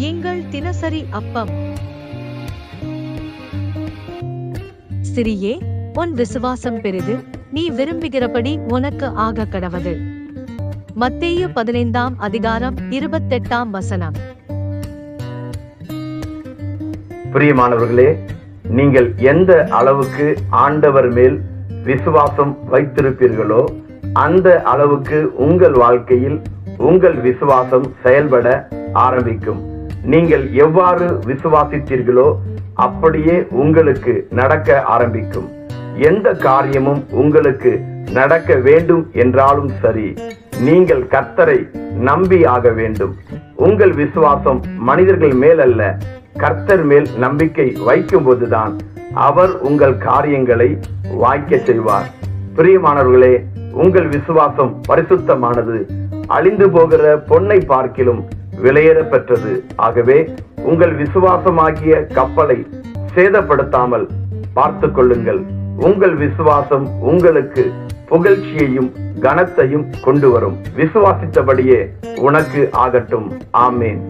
எங்கள் தினசரி அப்பம். சிறியே உன் விசுவாசம் பெரிது. நீ விரும்புகிறபடி உனக்கு ஆக கடவது. மத்தேயு பதினைந்தாம் அதிகாரம் இருபத்தெட்டாம் வசனம். பிரியமானவர்களே நீங்கள் எந்த அளவுக்கு ஆண்டவர் மேல் விசுவாசம் வைத்திருப்பீர்களோ அந்த அளவுக்கு உங்கள் வாழ்க்கையில் உங்கள் விசுவாசம் செயல்பட ஆரம்பிக்கும். நீங்கள் எவ்வாறு விசுவாசித்தீர்களோ அப்படியே உங்களுக்கு நடக்க ஆரம்பிக்கும். எந்த காரியமும் உங்களுக்கு நடக்க வேண்டும் என்றாலும் சரி நீங்கள் கர்த்தரை நம்பி ஆக வேண்டும். உங்கள் விசுவாசம் மனிதர்கள் மேல் அல்ல கர்த்தர் மேல் நம்பிக்கை வைக்கும்போதுதான் அவர் உங்கள் காரியங்களை வாய்க்க செய்வார். பிரியமானவர்களே உங்கள் விசுவாசம் பரிசுத்தமானது. அழிந்து போகிற பொன்னை பார்க்கிலும் விலையேற பெற்றது ஆகவே உங்கள் விசுவாசமாகிய கப்பலை சேதப்படுத்தாமல் பார்த்து கொள்ளுங்கள். உங்கள் விசுவாசம் உங்களுக்கு புகழ்ச்சியையும் கனத்தையும் கொண்டு வரும். விசுவாசித்தபடியே உனக்கு ஆகட்டும். ஆமேன்.